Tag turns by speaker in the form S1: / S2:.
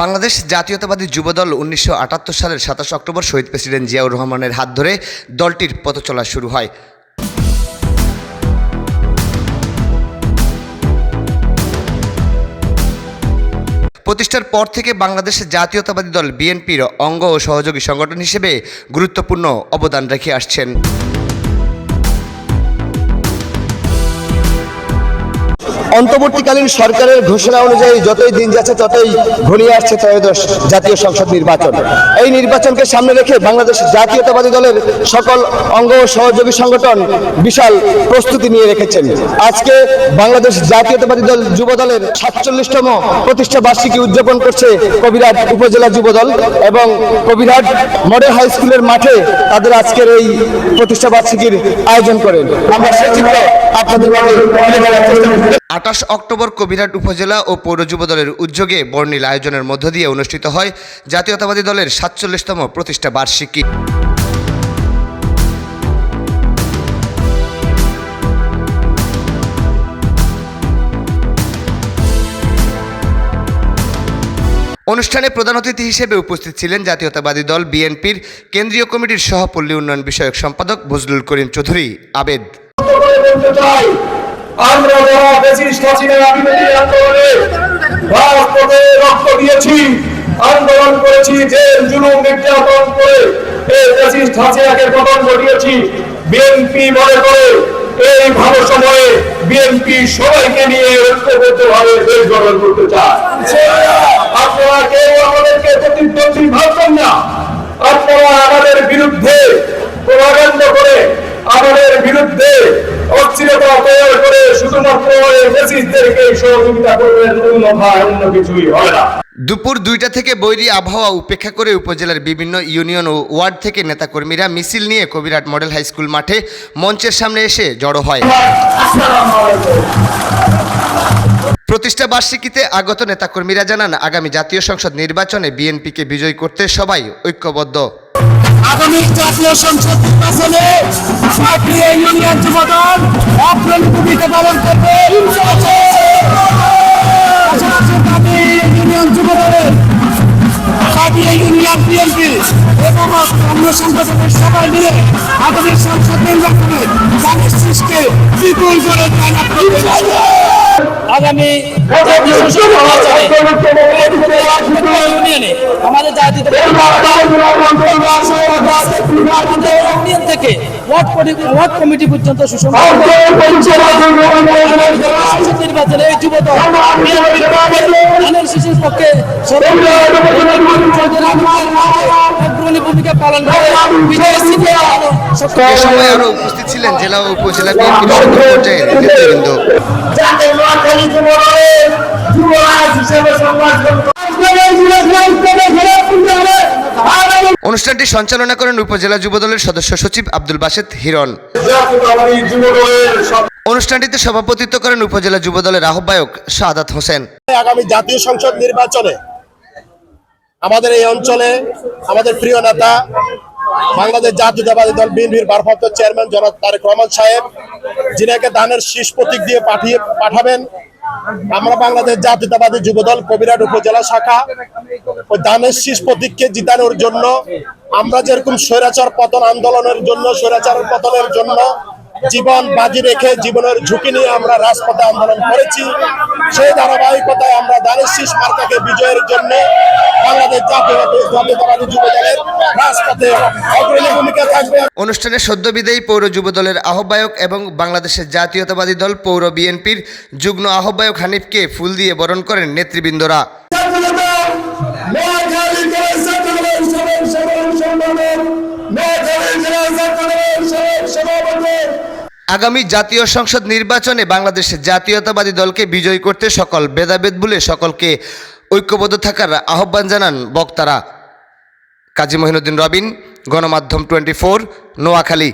S1: বাংলাদেশ জাতীয়তাবাদী যুবদল উনিশশো আটাত্তর সালের সাতাশ অক্টোবর শহীদ প্রেসিডেন্ট জিয়াউর রহমানের হাত ধরে দলটির পথ চলা শুরু হয়। প্রতিষ্ঠার পর থেকে বাংলাদেশ জাতীয়তাবাদী দল বিএনপির অঙ্গ ও সহযোগী সংগঠন হিসেবে গুরুত্বপূর্ণ অবদান রেখে আসছেন।
S2: অন্তর্বর্তীকালীন সরকারের ঘোষণা অনুযায়ী যতই দিন যাচ্ছে, ততই ঘনিয়ে আসছে ত্রয়োদশ জাতীয় সংসদ নির্বাচন। এই নির্বাচনকে সামনে রেখে বাংলাদেশ জাতীয়তাবাদী দলের সকল অঙ্গ ও সহযোগী সংগঠন বিশাল প্রস্তুতি নিয়ে রেখেছেন। আজকে বাংলাদেশ জাতীয়তাবাদী দল যুব দলের সাতচল্লিশতম প্রতিষ্ঠা বার্ষিকী উদযাপন করছে কবিরাট উপজেলা যুব দল এবং কবিরাট মডেল হাই স্কুলের মাঠে তাদের আজকের এই প্রতিষ্ঠা বার্ষিকীর আয়োজন করেন। আমরা আপনাদের
S1: আঠাশ অক্টোবর কবিরাট উপজেলা ও পৌর যুব দলের উদ্যোগে বর্ণিল আয়োজনের মধ্য দিয়ে অনুষ্ঠিত হয় জাতীয়তাবাদী দলের সাতচল্লিশতম প্রতিষ্ঠা বার্ষিকী। অনুষ্ঠানে প্রধান অতিথি হিসেবে উপস্থিত ছিলেন জাতীয়তাবাদী দল বিএনপির কেন্দ্রীয় কমিটির সহপল্লী উন্নয়ন বিষয়ক সম্পাদক বজলুল করিম চৌধুরী। আবেদ।
S3: আমরা যারা আন্দোলনে রক্ত দিয়েছি, আন্দোলন করেছি, জেল, জুলুম, নির্যাতন করে এই ঘটিয়েছি বিএনপি মনে করে এই ভালো সময়ে বিএনপি সবাইকে নিয়ে ঐক্যবদ্ধভাবে দেশ গঠন করতে চায়। আপনারা কেউ আমাদেরকে প্রতিদ্বন্দ্বী না। আপনারা আমাদের বিরুদ্ধে প্রভাকাণ্ড করে শুধুমাত্র সহযোগিতা অন্য ভাই, অন্য কিছুই হয় না।
S1: দুপুর দুইটা থেকে বৈরী আবহাওয়া উপেক্ষা করে উপজেলার বিভিন্ন ইউনিয়ন ও ওয়ার্ড থেকে নেতাকর্মীরা মিছিল নিয়ে কবিরাট মডেল হাই স্কুল মাঠে মঞ্চের সামনে এসে জড়ো হয়। প্রতিষ্ঠা বার্ষিকীতে আগত নেতাকর্মীরা জানান, আগামী জাতীয় সংসদ নির্বাচনে বিএনপিকে বিজয়ী করতে সবাই ঐক্যবদ্ধ।
S4: আগামী জাতীয় সংসদ নির্বাচনে সক্রিয় ইউনিয়ন যুবদল অগ্রণী ভূমিকা পালন করবে। ইউনিয়ন যুবদলের ইউনিয়ন বিএনপি এবং অন্য সংগঠনের সবাই মিলে আগামী সংসদ নির্বাচনে জাতির সৃষ্টি বিপুল করে আগামী জাতীয় সংসদ নির্বাচনে ইউনিয়নে আমাদের জাতীয় আমাদের ইউনিয়ন থেকে ওয়ার্ড ওয়ার্ড কমিটি পর্যন্ত সুষম নির্বাচনে এই যুব শিশুর পক্ষে অগ্রণী ভূমিকা পালন করে। বিজয় ছিনিয়ে আনানো সক্ষম
S1: এ সময় আরও উপস্থিত ছিলেন জেলা ও উপজেলা বিএনপির সকল পর্যায়ের নেতৃবৃন্দ।
S3: হিসেবে
S1: অনুষ্ঠানটি সঞ্চালনা করেন উপজেলা যুবদলের সদস্য সচিব আব্দুল বাসেদ
S3: যুবদলের
S1: অনুষ্ঠানটিতে সভাপতিত্ব করেন উপজেলা যুবদলের আহ্বায়ক শাহাদাত হোসেন।
S2: আগামী জাতীয় সংসদ নির্বাচনে আমাদের এই অঞ্চলে আমাদের প্রিয় নেতা, বাংলাদেশ জাতীয়তাবাদী দল বিএনপির ভারপ্রাপ্ত চেয়ারম্যান জনাব তারেক রহমান সাহেব, যিনাকে দানের শীষ প্রতীক দিয়ে পাঠিয়ে পাঠাবেন। আমরা বাংলাদেশ জাতীয়তাবাদী যুবদল কবিরাট উপজেলা শাখা ওই দানের শীষ প্রতীককে জিতানোর জন্য আমরা যেরকম স্বৈরাচার পতন আন্দোলনের জন্য স্বৈরাচার পতনের জন্য জীবন বাজি রেখে জীবনের ঝুঁকি নিয়ে আমরা রাজপথে আন্দোলন করেছি সেই ধারাবাহিকতায় আমরা দানের শীষ মার্কাকে বিজয়ের জন্য বাংলাদেশ জাতীয়তাবাদী জাতীয়তাবাদী যুব দলের রাজপথে অগ্রণী ভূমিকা থাকবে।
S1: অনুষ্ঠানে সদ্য বিদায়ী পৌর যুবদলের আহ্বায়ক এবং বাংলাদেশের জাতীয়তাবাদী দল পৌর বিএনপির যুগ্ম আহ্বায়ক হানিফকে ফুল দিয়ে বরণ করেন নেতৃবৃন্দরা। আগামী জাতীয় সংসদ নির্বাচনে বাংলাদেশের জাতীয়তাবাদী দলকে বিজয়ী করতে সকল ভেদাভেদ ভুলে সকলকে ঐক্যবদ্ধ থাকার আহ্বান জানান বক্তারা। কাজী মহিনুদ্দিন রবিন, গণমাধ্যম টোয়েন্টি ফোর, নোয়াখালী।